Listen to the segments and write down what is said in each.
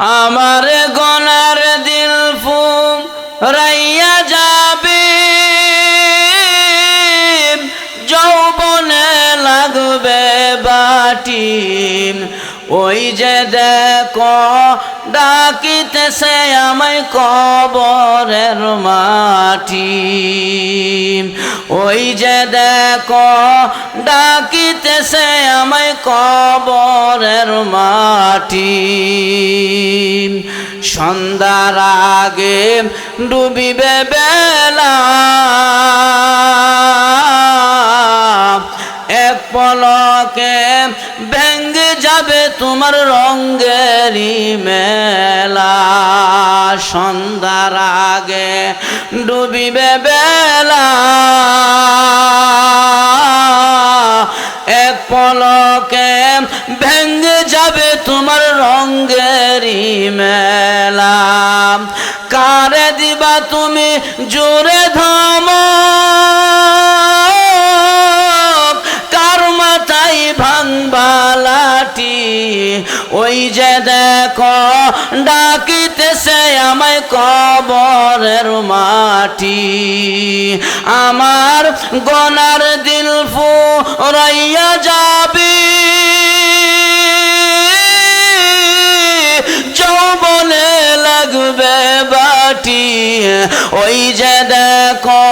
আমার গনার দিল ফুম রাইয়া যাবে। যৌবনে লাগবে বাটি ওই যে দেখো ডাকিতেছে আমায় কবরের মাটি। ওই যে দেখো, ডাকিতেছে আমায় কবরের মাটি। সন্ধ্যার আগে ডুবিবে বেলা। এক পলকে ভেঙ্গে যাবে তোমার রঙ্গেরি মেলা সন্ধ্যার আগে ডুবিবে বেলা। এক পলকে ভেঙ্গে যাবে তোমার রঙ্গেরি মেলা। কারে দিবা তুমি জোরে ধম ডাকিতেছে আমায় কবরের মাটি। আমার গনার দিল ফু রইয়া যাবি। যৌবনে লাগবে বাটি ওই যে দেখো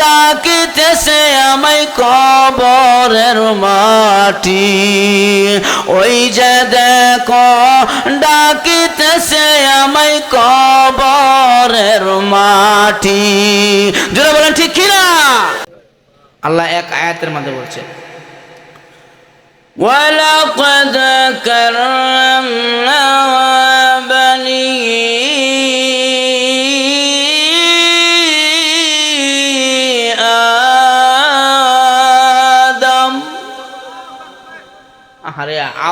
ডাকিতেছে আমায় কবরের মাটি ওই যে দেখো ডাকিতেছে আমায় কবরের মাটি জোরে বলেন ঠিক কিনা আল্লাহ এক আয়াতের মধ্যে বলছে ولقد كرمنا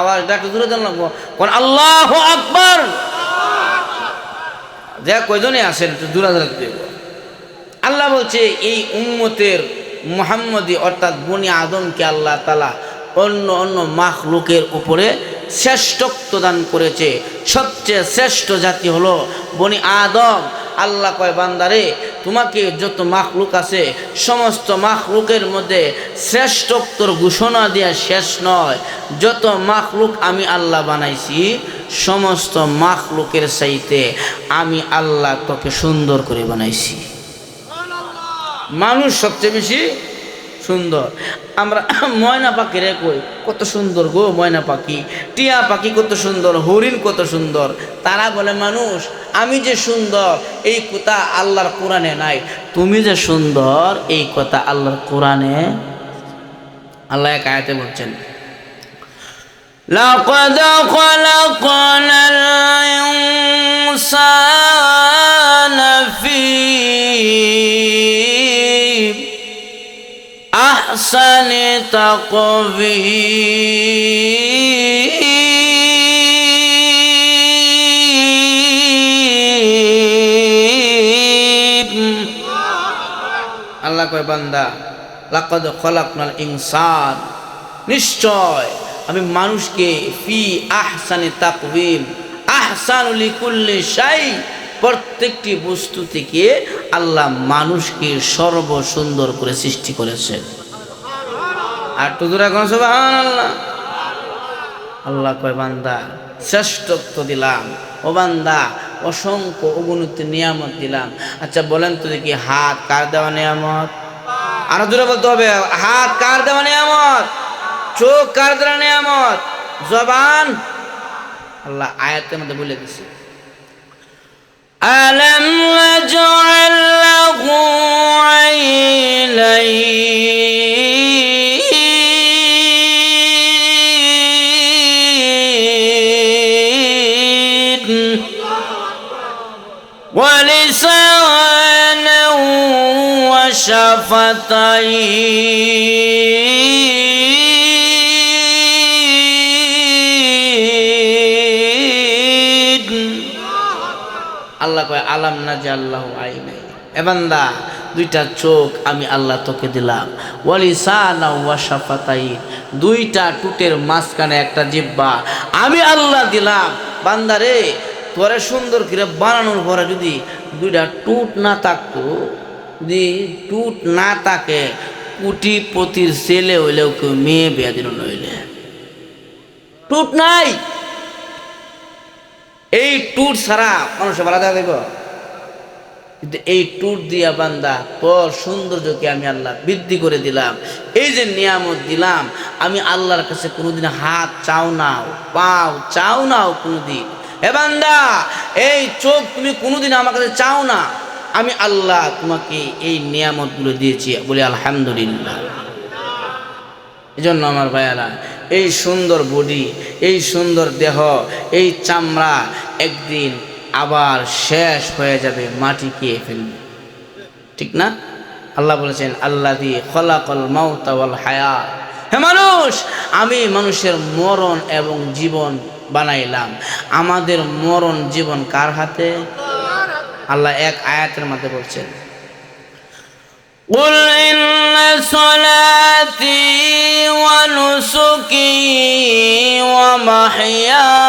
আরে আওয়াজটা একটু দূরে দেন লাগবো। কোন আল্লাহ আকবর। যা কয়জনে আসেন, একটু দূরে দূরে আল্লাহ বলছে, এই উম্মতের মোহাম্মদী, অর্থাৎ বনি আদমকে আল্লাহ তালা অন্য অন্য মাখলুকের উপরে শ্রেষ্ঠত্ব দান করেছে। সবচেয়ে শ্রেষ্ঠ জাতি হলো বনি আদম। আল্লাহ কয়, বান্দারে, তোমাকে যত মাখলুক আছে, সমস্ত মাখলুকের মধ্যে শ্রেষ্ঠত্বর ঘোষণা দেওয়া শেষ নয়। যত মাখলুক আমি আল্লাহ বানাইছি, সমস্ত মাখলুকের চাইতে আমি আল্লাহ তোকে সুন্দর করে বানাইছি। মানুষ সবচেয়ে বেশি সুন্দর আমরা ময়না পাখিরে কই কত সুন্দর গো ময়না পাখি টিয়া পাখি কত সুন্দর হরিণ কত সুন্দর তারা বলে মানুষ আমি যে সুন্দর এই কথা আল্লাহর কোরআনে নাই তুমি যে সুন্দর এই কথা আল্লাহর কোরআনে আল্লাহ এক আয়াতে বলছেন لقد خلقنا الإنسان في أحسن تقويم আল্লাহ কয় বান্দা লাকদ খলাকনাল ইনসান নিশ্চয় আমি মানুষকে ফি আহসানে তাকবিম আহসানুলি কুল্লি শাই প্রত্যেকটি বস্তু থেকে আল্লাহ মানুষকে সর্ব সুন্দর করে সৃষ্টি করেছেন আর টুদুরা কোন সুবহান আল্লাহ আল্লাহ কয় বান্দা শ্রেষ্ঠত্ব দিলাম ও বান্দা অসংখ্য অগণিত নিয়ামত দিলাম আচ্ছা বলেন তো দেখি হাত কার দেওয়া নিয়ামত আরো দূরে বলতে হবে হাত কার দেওয়া নিয়ামত চোখ কার দেওয়া নিয়ামত জবান আল্লাহ আয়াতের মধ্যে বলে দিছে ألم نجعل له عينين وشفتين আল্লাহ কয় আলাম না যে আল্লাহ আইনে এবান্দা দুইটা চোখ আমি আল্লাহ তোকে দিলাম ওয়ালিসানা ওয়াশাফাতাই দুইটা টুটের মাঝখানে একটা জিব্বা আমি আল্লাহ দিলাম বান্দারে তোরে সুন্দর করে বানানোর পরে যদি দুইটা টুট না থাকতো যদি টুট না থাকে, কুটিপতির ছেলে হইলেও কেউ মেয়ে বিয়া দিন নইলে। টুট নাই! এই টুট ছাড়া মানুষের ভালো দেখো। কিন্তু এই টুট দিয়া বান্দা তোর সৌন্দর্যকে আমি আল্লাহ বৃদ্ধি করে দিলাম। এই যে নিয়ামত দিলাম, আমি আল্লাহর কাছে কোনোদিন হাত চাও নাও, পাও চাও নাও কোনোদিন। হে বান্দা, এই চোখ তুমি কোনোদিন আমার কাছে চাও না। আমি আল্লাহ তোমাকে এই নিয়ামতগুলো দিয়েছি বলে আলহামদুলিল্লাহ। এই জন্য আমার ভাইয়ারা, এই সুন্দর বডি, এই সুন্দর দেহ, এই চামড়া একদিন আবার শেষ হয়ে যাবে, মাটি খেয়ে ফেলবে। ঠিক না? আল্লাহ বলেছেন আল্লাহ দি খলাকল মাউতাওয়াল হায়া হে মানুষ, আমি মানুষের মরণ এবং জীবন বানাইলাম। আমাদের মরণ জীবন কার হাতে? আল্লাহ এক আয়াতের মধ্যে বলছেন قل إن صلاتي ونسكي ومحياي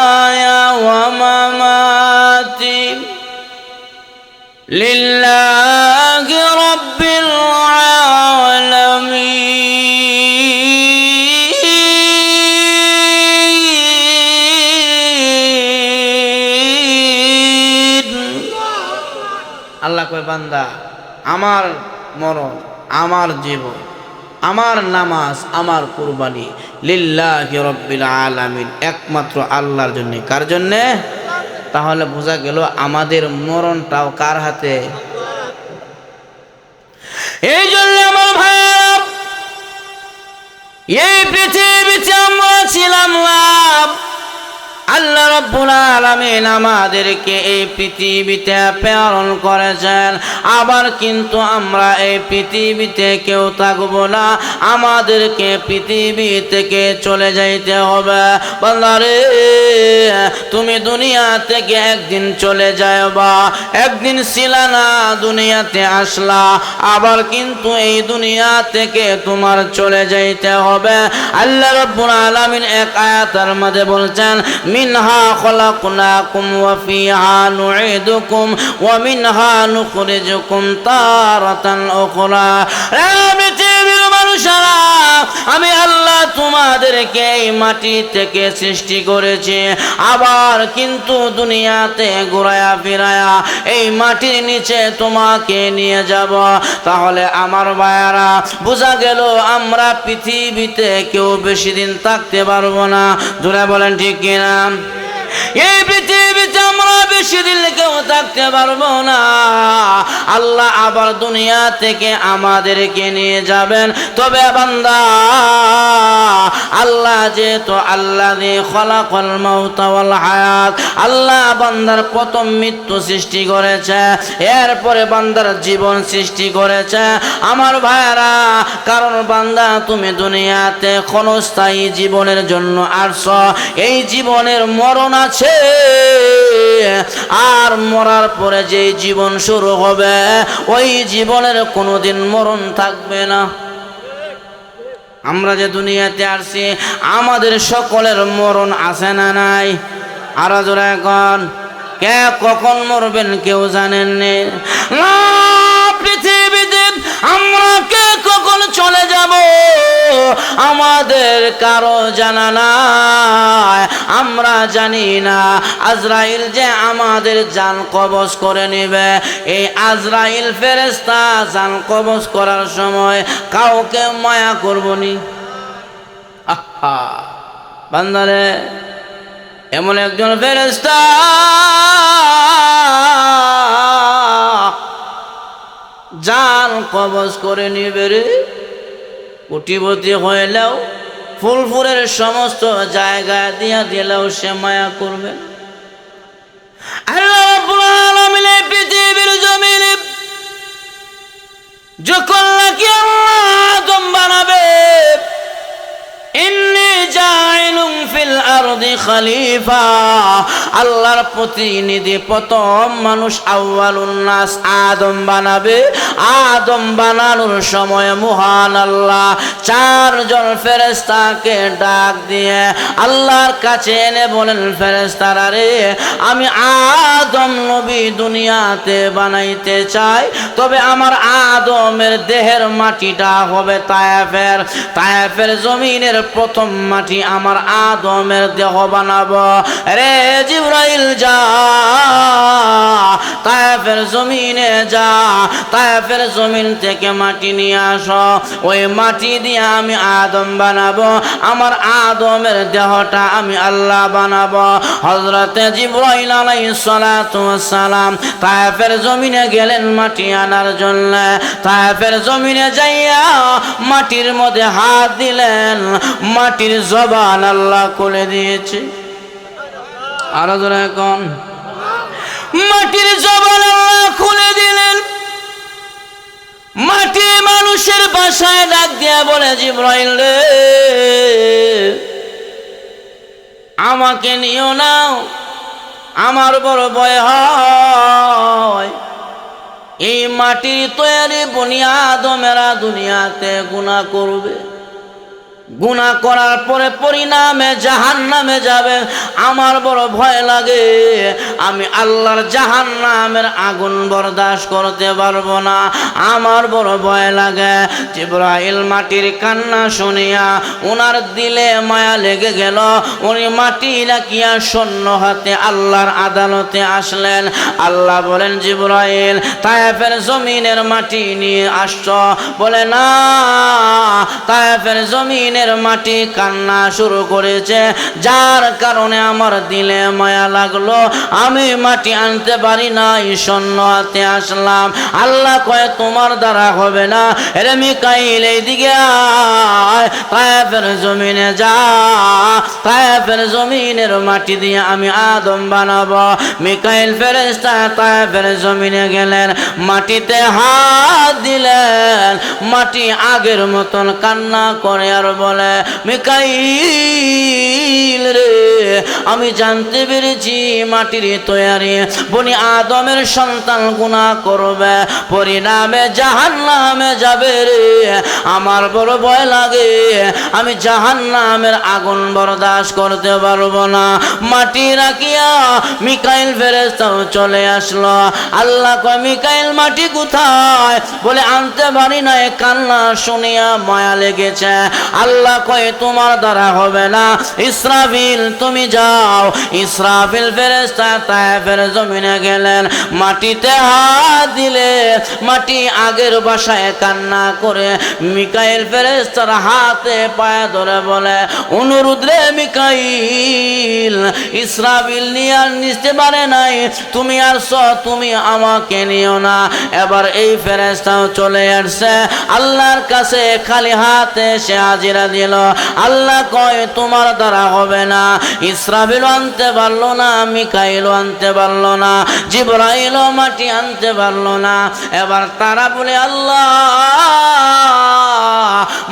বান্দা, আমার মরণ, আমার জীবন, আমার নামাজ, আমার কুরবানি লিল্লাহি রব্বিল আলামিন, একমাত্র আল্লাহর জন্য। কার জন্যে? তাহলে বোঝা গেল আমাদের মরণটাও কার হাতে? এই জন্য আমার ভাইয়েরা, এই পৃথিবীতে আমরা ছিলাম লাভ। আল্লাহ রব্বুল আলামিন আমাদেরকে এই পৃথিবীতে প্রেরণ করেছেন। আবার কিন্তু আমরা এই পৃথিবীতে কেউ থাকব না। আমাদেরকে পৃথিবী থেকে চলে যাইতে হবে। বান্দারে তুমি দুনিয়া থেকে একদিন চলে যাবা একদিন ছিলা না দুনিয়াতে আসলা। আবার কিন্তু এই দুনিয়া থেকে তোমার চলে যাইতে হবে। আল্লাহ রব্বুল আলামিন এক আয়াতের মধ্যে বলছেন منها خلقناكم وفيها نعيدكم ومنها نخرجكم تارة أخرى. يا بتي من আমি আল্লাহ তোমাদেরকে এই মাটি থেকে সৃষ্টি করেছি। আবার কিন্তু দুনিয়াতে ঘুরায়া ফিরায়া এই মাটির নিচে তোমাকে নিয়ে যাব। তাহলে আমার ভাইয়ারা, বোঝা গেল আমরা পৃথিবীতে কেউ বেশি দিন থাকতে পারব না। জোরে বলেন ঠিক কিনা? এই পৃথিবীতে আমরা বেশি দিন থাকতে পারব না। আল্লাহ আবার দুনিয়া থেকে আমাদেরকে নিয়ে যাবেন। তবে বান্দা, আল্লাহ যেহেতু আল্লাহ দিয়ে খলাকল মাউতা ওয়াল হায়াত, আল্লাহ বান্দার প্রথম মৃত্যু সৃষ্টি করেছে, এরপরে বান্দার জীবন সৃষ্টি করেছে। আমার ভাইরা কারণ বান্দা, তুমি দুনিয়াতে ক্ষণস্থায়ী জীবনের জন্য আসছ। এই জীবনের মরণ আছে, আর মরার পরে যে জীবন শুরু হবে, ওই জীবনের কোনোদিন মরণ থাকবে না। আমরা যে দুনিয়াতে আসছি আমাদের সকলের মরণ আছে না নাই? আরও জোরে এখন কে কখন মরবেন কেউ জানেন নে, পৃথিবীতে আমরা কে কখন চলে যাব? আমাদের কারও জানা নাই। আমরা জানি না আজরাইল যে আমাদের জান কবজ করে নেবে। এই আজরাইল ফেরেস্তা জান কবজ করার সময় কাউকে মায়া করবনি বান্দারে, এমন একজন ফেরেস্তা জান কবজ করে নিবে রে। কোটিপতি হইলেও ফুলফুলের সমস্ত জায়গা দিয়া দিলেও সে মায়া করবে। পৃথিবীর যখন নাকি আল্লাহ বানাবে, ইন্নি আল্লাহর প্রতিনিধি প্রথম মানুষ আউ্বালুন্নাস আদম বানাবে। আদম বানানোর সময় মহান আল্লাহ চারজন ফেরেস্তাকে ডাক দিয়ে আল্লাহর কাছে এনে বলেন ফেরেস্তারা রে, আমি আদম নবী দুনিয়াতে বানাইতে চাই, তবে আমার আদমের দেহের মাটিটা হবে তায়েফের। তায়েফের জমিনের প্রথম মাটি আমার আদমের দেহ বানাবো। রে জিব্রাইল যা, তায়েফের জমিনে যা, তায়েফের জমিন থেকে মাটি নিয়ে আসো। ওই মাটি দিয়ে আমি আদম বানাবো, আমার আদমের দেহটা আমি আল্লাহ বানাবো। হজরতে জিব্রাইল সালাম তায়েফের জমিনে গেলেন মাটি আনার জন্য। তায়েফের জমিনে যাইয়া মাটির মধ্যে হাত দিলেন। মাটির জবান আল্লাহ খুলে দিয়েছে। আরও জোরে এখন মাটির জবান আল্লাহ খুলে দিলেন। মাটি মানুষের বাসায় ডাক দিয়া বলে, জিব্রাইল রে, আমাকে নিও নাও আমার বড় ভয় হয়। এই মাটির তৈরি বুনিয়াদমেরা দুনিয়াতে গুণা করবে। গুণা করার পরে পরিণামে জাহান নামে যাবে। আমার বড় ভয় লাগে, আমি আল্লাহর জাহান নামের আগুন বরদাস্ত করতে পারব না। আমার বড় ভয় লাগে, জিব্রাইল মাটির কান্না শুনিয়া ওনার দিলে মায়া লেগে গেল। উনি মাটি রাখিয়া শূন্য হাতে আল্লাহর আদালতে আসলেন। আল্লাহ বলেন, জিব্রাইল, তায়েফের জমিনের মাটি নিয়ে আসছ। বলে, না, তায়েফের জমিনের মাটি কান্না শুরু করেছে। যার কারণে আমার দিলে মায়া লাগল। আমি মাটি আনতে পারি না শূন্য হাতে আসলাম। আল্লাহ কয়ে, তোমার দ্বারা হবে না। রে মিকাইল, এইদিকে আয়। তায়েফের জমিনে যা। তায়েফের জমিনের মাটি দিয়ে আমি আদম বানাবো। মিকাইল ফেরেস্তা তায়েফের জমিনে গেলেন। মাটিতে হাত দিলেন। মাটি আগের মতন কান্না করে আর বলে, মিকাইল রে, আমি জানতে পেরেছি মাটির তৈরি বনি আদমের সন্তান গুণা করবে, পরিণামে জাহান নামে যাবে রে। আমার বড় ভয় লাগে, আমি জাহান নামের আগুন বরদাস্ত করতে পারব না। মাটি রাখিয়া মিকাইল ফেরেস্তাও চলে আসলো। আল্লাহ কয়, মিকাইল, মাটি কোথায়? বলে, আনতে পারি না কান্না শুনিয়া মায়া লেগেছে। আল্লাহ কয়, তোমার দ্বারা হবে না। ইসরাফিল, তুমি যাও। ইসরাফিল ফেরেস্তা তায়েফের জমিনে গেলেন। মাটিতে হাত দিলে মাটি আগের বাসায় কান্না করে মিকাইল ফেরেস্তার হাতে পায়ে ধরে বলে, অনুরোধ রে মিকাইল, ইসরাফিল নিয়ে আর নিতে পারে নাই। তুমি আর স তুমি আমাকে নিও না। এবার এই ফেরেস্তাও চলে আসছে। আল্লাহর কাছে খালি হাতে সে হাজিরা দিল, আল্লাহ কয়, তোমার দ্বারা হবে না। ইসরাফিল আনতে পারল না আমি মিকাইল আনতে পারল না জিব্রাইল মাটি আনতে পারল না। এবার তারা বলে, আল্লাহ!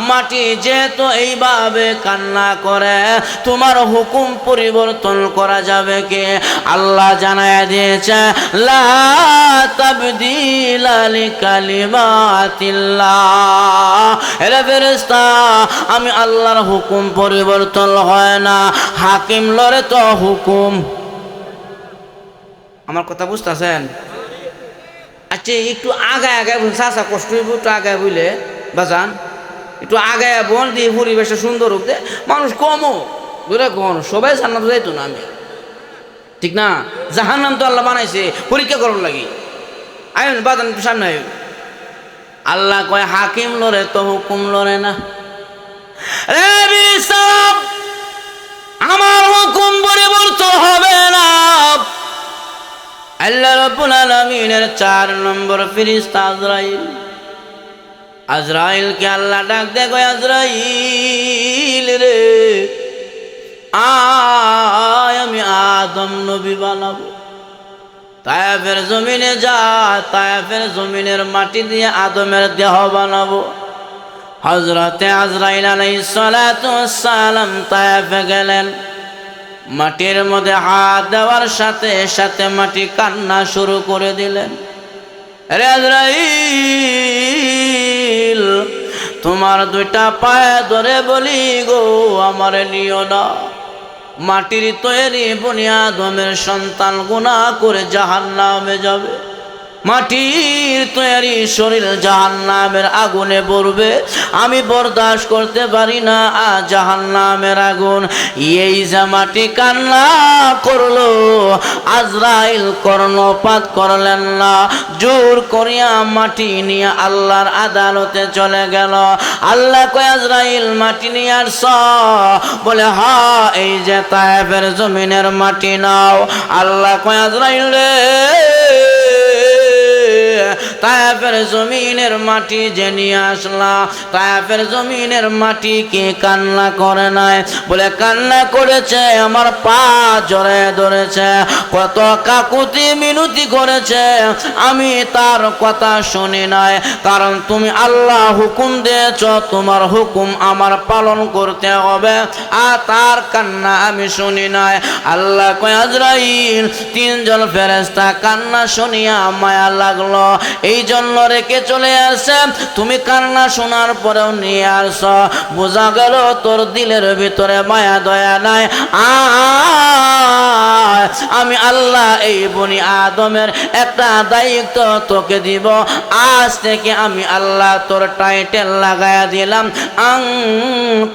মাটি যেহেতু এইভাবে কান্না করে, তোমার হুকুম পরিবর্তন করা যাবে কে? আল্লাহ জানায় দিয়েছে, লা আমি আল্লাহর হুকুম পরিবর্তন হয় না। হাকিম লরে তো হুকুম। আমার কথা বুঝতেছেন? আচ্ছা একটু আগায় বলুন চাষা কষ্ট একটু আগায় বুঝলে বাজান। একটু আগায় বল দিয়ে পরিবেশটা সুন্দর হোক দে মানুষ কমও দূরে কম সবাই জান্নাত যাইতো না আমি। ঠিক না? জাহান্নাম তো আল্লাহ বানাইছে, পরীক্ষা করুন লাগি। আয়ন একটু সামনে আয়ন আল্লাহ কয়, হাকিম লড়ে তো হুকুম লড়ে না। আমার হুকুম পরিবর্তন হবে না। আল্লাহ রাব্বুল আলামিনের চার নম্বর ফিরিস্তা আজরাইল। আজরাইলকে আল্লাহ ডাক দে কয় আজরাইল রে। আয় আমি আদম নবী বানাবো। তায়াফের জমিনে যা, তায়াফের জমিনের মাটি দিয়ে আদমের দেহ বানাবো। হজরতে আজরাইল ওয়াস সালাম তায়াফে গেলেন। মাটির মধ্যে হাত দেওয়ার সাথে সাথে মাটি কান্না শুরু করে দিলেন। রে আজরাইল, তোমার দুইটা পায়ে ধরে বলি গো, আমার নিও না। মাটির তৈরি বুনিয়া বুনিয়াদমের সন্তান গুণা করে জাহান নামে যাবে। মাটির তৈরি শরীর জাহান নামের আগুনে পড়বে। আমি বরদাস্ত করতে পারি না জাহান নামের আগুন। এই যে মাটি কান্না করল, আজরাইল কর্ণপাত করলেন না। জোর করিয়া মাটি নিয়ে আল্লাহর আদালতে চলে গেল। আল্লাহ কয়, আজরাইল, মাটি নিয়ে আসছ? বলে, হা, এই যে তায়েফের জমিনের মাটি নাও। আল্লাহ কয়, আজরাইল রে তায়াফের জমিনের মাটি যে নিয়ে আসলা তায়াফের জমিনের মাটি কে কান্না করে নাই? বলে, কান্না করেছে, আমার পা জড়ে ধরেছে, কত কাকুতি মিনতি করেছে, আমি তার কথা শুনি নাই। কারণ তুমি আল্লাহ হুকুম দিয়েছ, তোমার হুকুম আমার পালন করতে হবে, আর তার কান্না আমি শুনি নাই। আল্লাহ কয়, আজরাইল, তিনজন ফেরেস্তা কান্না শুনিয়া মায়া লাগল। এই জন্য রেখে চলে আসে। তুমি কান্না শোনার পরেও নিয়ে আস। বোঝা গেল তোর দিলের ভিতরে মায়া, দয়া নাই। আমি আল্লাহ এই বনি আদমের একটা দায়িত্ব তোকে দিব। আজ থেকে আমি আল্লাহ তোর টাইটেল লাগায়া দিলাম। আং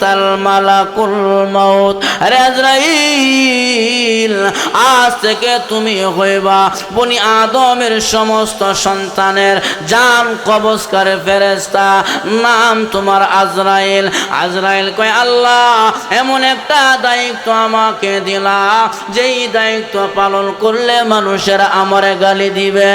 তাল মালাকুল মৌত রাজরাইল আজ থেকে তুমি হইবা বনি আদমের সমস্ত সন্তানের জান কবজকারে ফেরেস্তা নাম তোমার আজরাইল। আজরাইল কয়, আল্লাহ, এমন একটা দায়িত্ব আমাকে দিলা, যেই দায়িত্ব পালন করলে মানুষেরা আমারে গালি দিবে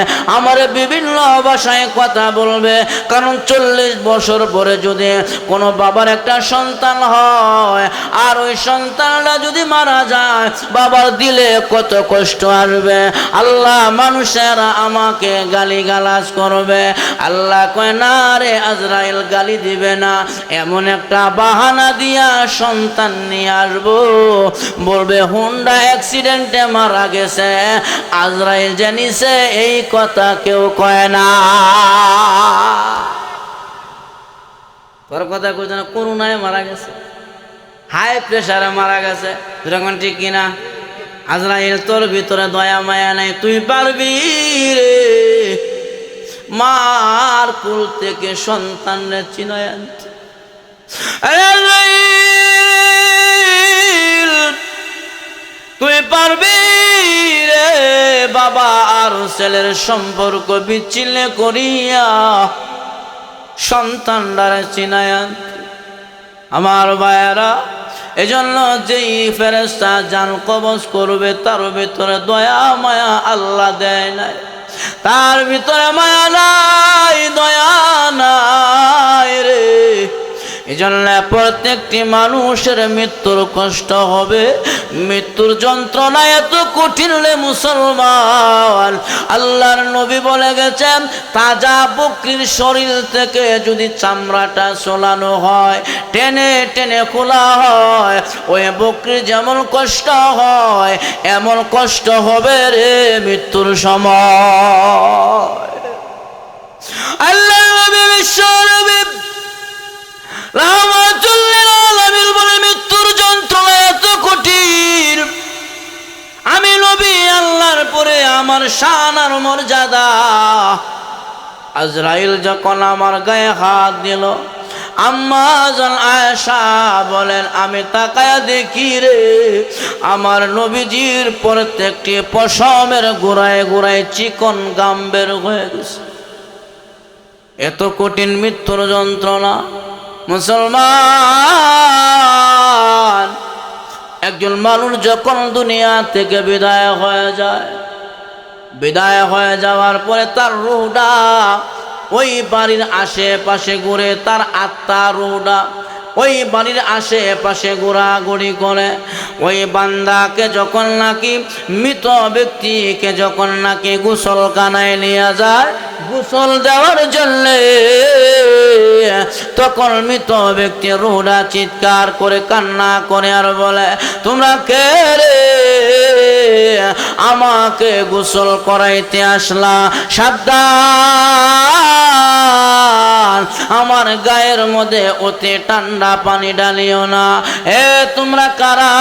বিভিন্ন ভাষায় কথা বলবে। কারণ চল্লিশ বছর পরে যদি কোনো বাবার একটা সন্তান হয়, আর ওই সন্তানটা যদি মারা যায়, বাবার দিলে কত কষ্ট আসবে। আল্লাহ, মানুষেরা আমাকে গালি গালাজ করবে। আল্লাহ কয়, না রে আজরাইল, গালি দিবে না। এমন একটা বাহানা দিয়া সন্তান নিয়ে আসব। বলবে, হুন্ডা অ্যাক্সিডেন্টে মারা গেছে। আজরাইল জানিছে, এই কথা কেউ কয় না। তোর কথা কইছে না করুণায় মারা গেছে। হাই প্রেশারে মারা গেছে। যখন ঠিক কিনা? আজরাইল, তোর ভিতরে দয়া মায়া নাই। তুই পারবি রে। মার কুল থেকে সন্তানের চিনয় তুই পারবি রে বাবা আর ছেলের সম্পর্ক বিচ্ছিন্ন করিয়া সন্তানরা চিনায় আমার ভাইয়েরা, এজন্য যেই ফেরেস্তা জান কবজ করবে, তার ভিতরে দয়া, মায়া আল্লাহ দেয় নাই। তার ভিতরে মায়া নাই দয়া নাই রে। এই জন্য প্রত্যেকটি মানুষের মৃত্যুর কষ্ট হবে। মৃত্যুর যন্ত্রণা এত কঠিন মুসলমান। আল্লাহর নবী বলে গেছেন, তাজা বকরির শরীর থেকে যদি চামড়াটা চলানো হয়, টেনে টেনে খোলা হয়, ওই বকরির যেমন কষ্ট হয়, এমন কষ্ট হবে রে মৃত্যুর সময়। আল্লাহ নবী বিশ্ব নবী বলে, মৃত্যুর যন্ত্রণা এত কঠিন। আমি নবী আল্লাহর আমার মর্যাদা। আজরাইল যখন গায়ে হাত দিল বলেন, আমি তাকায়া দেখি রে, আমার নবীজির প্রত্যেকটি পশমের গোড়ায় গোড়ায় চিকন গাম বের হয়ে গেছে। এত কঠিন মৃত্যুর যন্ত্রণা। মুসলমান, একজন মানুষ যখন দুনিয়া থেকে বিদায় হয়ে যায়, বিদায় হয়ে যাওয়ার পরে তার রুহটা ওই বাড়ির আশেপাশে ঘুরে, তার আত্মা রুহটা ওই বাড়ির আশেপাশে ঘোরাঘুরি করে। ওই বান্দাকে যখন নাকি, মৃত ব্যক্তিকে যখন নাকি গোসল কানায় নিয়ে যায়, গোসল দেওয়ার জন্যে তখন মৃত ব্যক্তি রুহরা চিৎকার করে কান্না করে আর বলে তোমরা কে রে? আমাকে গোসল করাইতে আসলা। সাবধান, আমার গায়ের মধ্যে অতি ঠান্ডা পানি ডালিও না। এ, তোমরা কারা?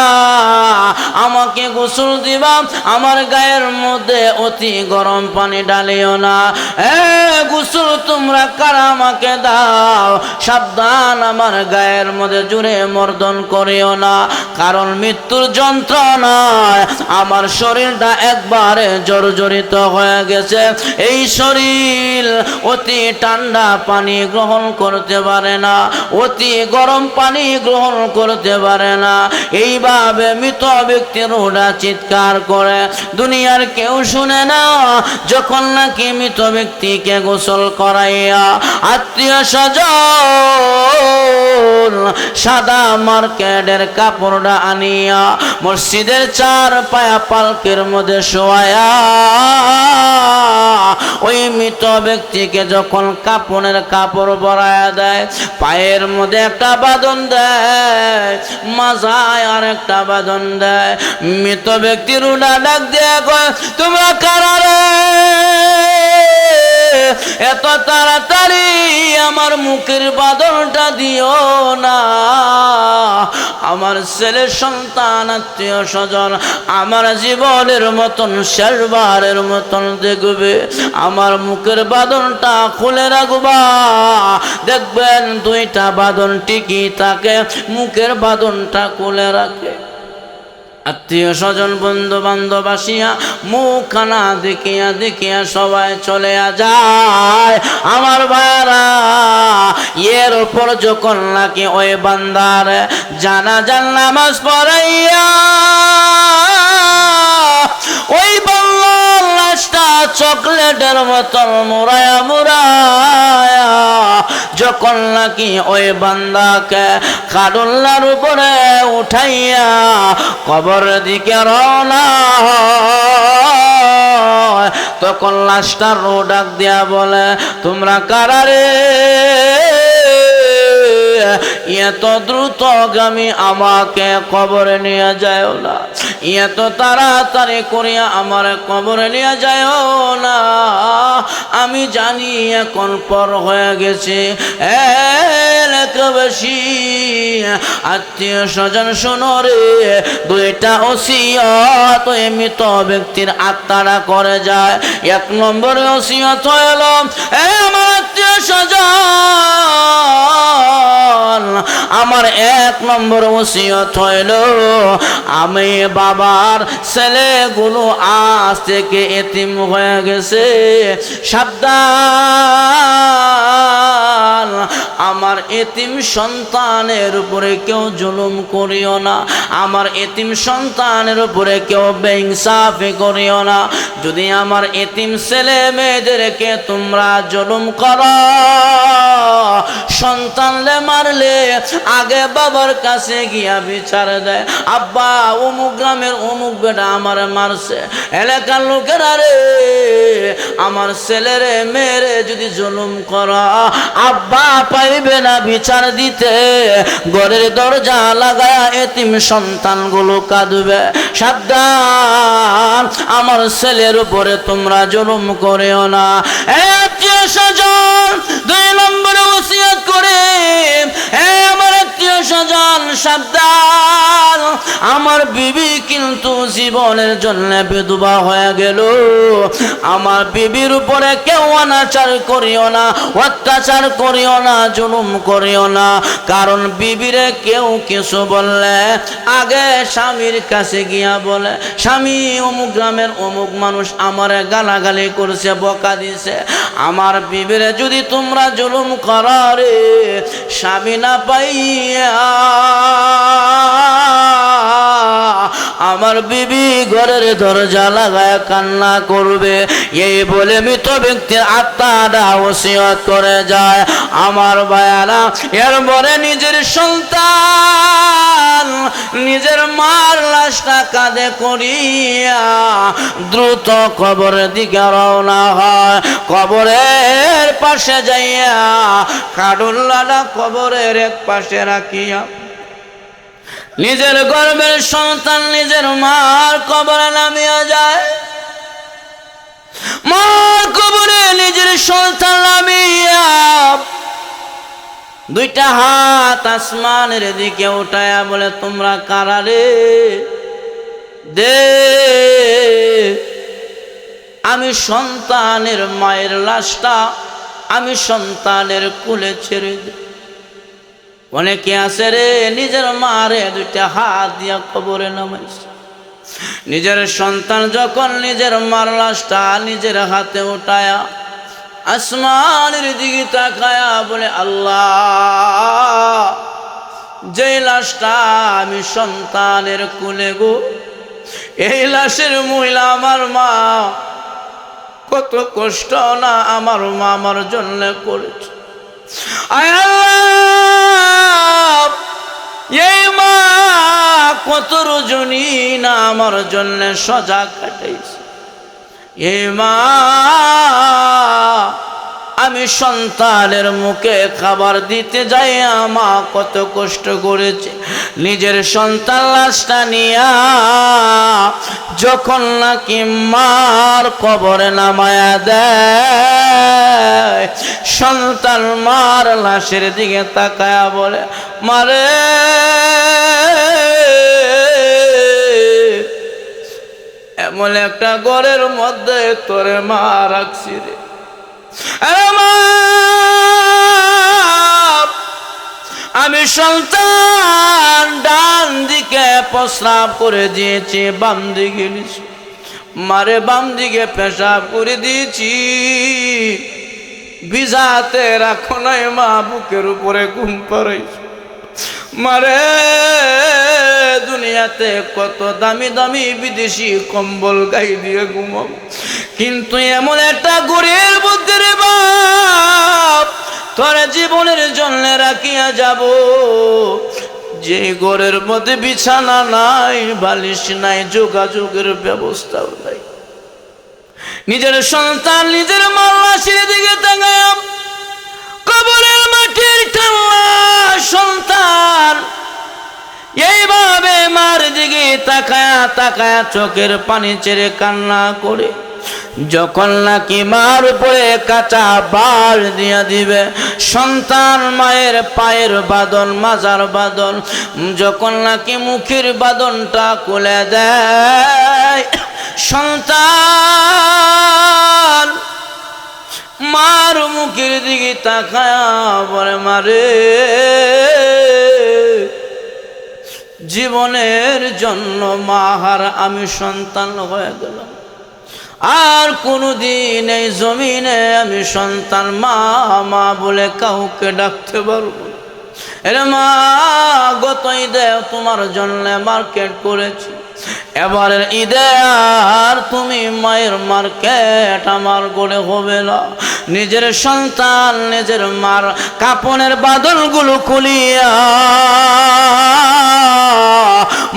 আমাকে গোসল দিবা, আমার গায়ের মধ্যে অতি গরম পানি ডালিও না। এ, গোসল তোমরা কারা আমাকে দাও? সাবধান, আমার গায়ের মধ্যে জুড়ে মর্দন করিও না। কারণ মৃত্যুর যন্ত্রণায় আমার শরীরটা একবারে জর্জরিত হয়ে গেছে। এই শরীর অতি ঠান্ডা পানি গ্রহণ করতে পারে না, অতি গরম পানি গ্রহণ করতে পারে না। এইভাবে মৃত ব্যক্তির ওটা চিৎকার করে। দুনিয়ার কেউ শুনে না, যখন নাকি মৃত ব্যক্তিকে গোসল করাইয়া আত্মীয় স্বজন সাদা মার্কেটের কাপড়টা আনিয়া মসজিদের চার পায়া পালকের মধ্যে শোয়া ওই মৃত ব্যক্তিকে যখন কাপনের কাপড় বড়ায়া দেয়, পায়ের মধ্যে একটা বাদন দেয়, মাজায় আর একটা বাদন দেয়, মৃত ব্যক্তির উনা ডাক দিয়ে তোমরা কারা রে? এত তাড়াতাড়ি আমার মুখের বাদনটা দিও না। আমার ছেলের সন্তান, আত্মীয় স্বজন, আমার জীবনের মতন, শেষবারের মতন দেখবে, আমার মুখের বাদনটা খুলে রাখবা। দেখবেন দুইটা বাদন টিকি তাকে মুখের বাদনটা খুলে রাখে। আত্মীয় স্বজন বন্ধু বান্ধব আসিয়া মুখানা দেখিয়া দেখিয়া সবাই চলে যায়। আমার ভাইরা এর উপর যখন নাকি ওই বান্দার জানা জান নামাজ পড়াইয়া চকলেটের মতন মুরায়া মুরায়া যখন নাকি ওই বান্দাকে কাডুল্লার উপরে উঠাইয়া কবর দিকে রওনা তখন লাশটার রোডাক দিয়া বলে, তোমরা কারারে এত দ্রুতগামী আমাকে কবরে নিয়ে যায় না। এত তাড়াতাড়ি করিয়া আমার কবরে নিয়ে যায় না। আমি জানি এখন পর হয়ে গেছে। বেশি। আত্মীয় স্বজন শোনো দুইটা ওসিয়ত মৃত ব্যক্তির আত্মারা করে যায়। এক নম্বরে ওসিয়ত হইল এ আত্মীয় স্বজন। আমার এক নম্বর ওসিয়ত হইল, আমি বাবার ছেলেগুলো আজ থেকে এতিম হয়ে গেছে। সাবধান, আমার এতিম সন্তানের উপরে কেউ জুলুম করিও না, আমার এতিম সন্তানের উপরে কেউ বেইনসাফি করিও না। যদি আমার এতিম ছেলে মেয়েদেরকে তোমরা জুলুম করো সন্তানলে মারলে আগে বাবার কাছে গিয়া বিচার দেয়। আব্বা, অমুক গ্রামের অমুক বেটা আমার মারছে। এলাকার লোকেরা রে, আমার ছেলেরে, মেয়েরে যদি জুলুম করা, আব্বা পাইবে না বিচার দিতে। ঘরের দরজা লাগায়া এতিম সন্তানগুলো কাঁদবে। সাবধান, আমার ছেলের উপরে তোমরা জুলুম করেও না। এক স্বজন, দুই নম্বরে ওসিয়ত করে আমার বিবি কিন্তু জীবনের জন্য বিধবা হয়ে গেল। আমার বিবির উপরে কেউ অনাচার করিও না, অত্যাচার করিও না, জুলুম করিও না। কারণ বিবিরে কেউ কিছু বললে, আগে স্বামীর কাছে গিয়া বলে, স্বামী, অমুক গ্রামের অমুক মানুষ আমার গালাগালি করছে, বকা দিছে। আমার বিবিরে যদি তোমরা জুলুম করো স্বামী না পাইয়া আমার বিবি ঘরের দরজা লাগায় কান্না করবে। এই বলে মৃত ব্যক্তির আত্মাটা ওসিয়ত করে যায়। আমার বায়ারা এর পরে নিজের সন্তান নিজের মার লাশটা কাঁধে করিয়া দ্রুত কবরের দিকে রওনা হয়। কবরের পাশে যাইয়া কাডুল্লাটা কবরের এক পাশে রাখিয়া নিজের গর্বের সন্তান, নিজের মার কবরে নামিয়া যায়। মার কবরে নিজের সন্তান নামিয়া দুইটা হাত আসমানের দিকে উঠায়া বলে, তোমরা কারারে দে, আমি সন্তানের মায়ের লাশটা, আমি সন্তানের কুলে ছেড়ে দে। অনেকে আছে রে, নিজের মারে দুইটা হাত দিয়া কবরে নামাইছে। নিজের সন্তান যখন নিজের মার লাশটা নিজের হাতে উঠায়া আসমানের দিকে তাকায়া বলে, আল্লাহ যে লাশটা আমি সন্তানের কুলে গো, এই লাশের মহিলা আমার মা। কত কষ্ট না আমার মা আমার জন্য করেছে। কত রজনী না আমার জন্য সজা কাটাইছে। এ মা আমি সন্তানের মুখে খাবার দিতে যাই মা কত কষ্ট করেছে। নিজের সন্তান লাশটা নিয়া যখন নাকি মার কবরে নামায়া দেয়, সন্তান মার লাশের দিকে তাকায়া বলে মারে এমন একটা ঘরের মধ্যে তোরে মা রাখছি রে। আমি সন্তান ডান দিকে প্রস্রাব করে দিয়েছি, বাম দিকে মারে বাম দিকে পেশাব করে দিয়েছি। ভিজাতে রাখো নাই মা, বুকের উপরে ঘুম পড়াইছি মারে, দুনিয়াতে কত দামি দামি বিদেশি কম্বল গাই দিয়ে ঘুমাব। কিন্তু এমন একটা গড়ের মধ্যে রে বাপ তোরা জীবনের জন্য রাখিয়া যাব। যে ঘরের মধ্যে বিছানা নাই, বালিশ নাই, যোগাযোগের ব্যবস্থাও নাই। নিজের সন্তান নিজের মাল্লাসির দিকে তাকায়। কবরের মাটির টাল্লা সন্তান এইভাবে মার দিকে তাকায়া তাকায়া চোখের পানি ছেড়ে কান্না করে। যখন নাকি মার উপরে কাঁচা বার দিয়া দিবে, সন্তান মায়ের পায়ের বাদন মাজার বাদন যখন নাকি মুখের বাদনটা খুলে দেয়, সন্তান মার মুখের দিকে তাকায়া বলে মারে জীবনের জন্য মাহার আমি সন্তান হয়ে গেলাম। আর কোনোদিন এই জমিনে আমি সন্তান মা মা বলে কাউকে ডাকতে পারব। এরে মা, গতই দেয় তোমার জন্য মার্কেট করেছি এবারের ঈদে আর তুমি মায়ের মার্কেট আমার গড়ে হবে না। নিজের সন্তান, নিজের মার কাপনের বাদলগুলো খুলিয়া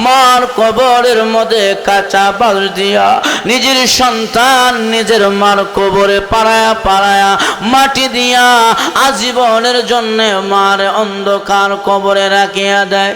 মার কবরের মধ্যে কাঁচা বাল দিয়া নিজের সন্তান, নিজের মার কবরে পাড়ায়া পাড়ায়া মাটি দিয়া আজীবনের জন্য মার অন্ধকার কবরে রাখিয়া দেয়।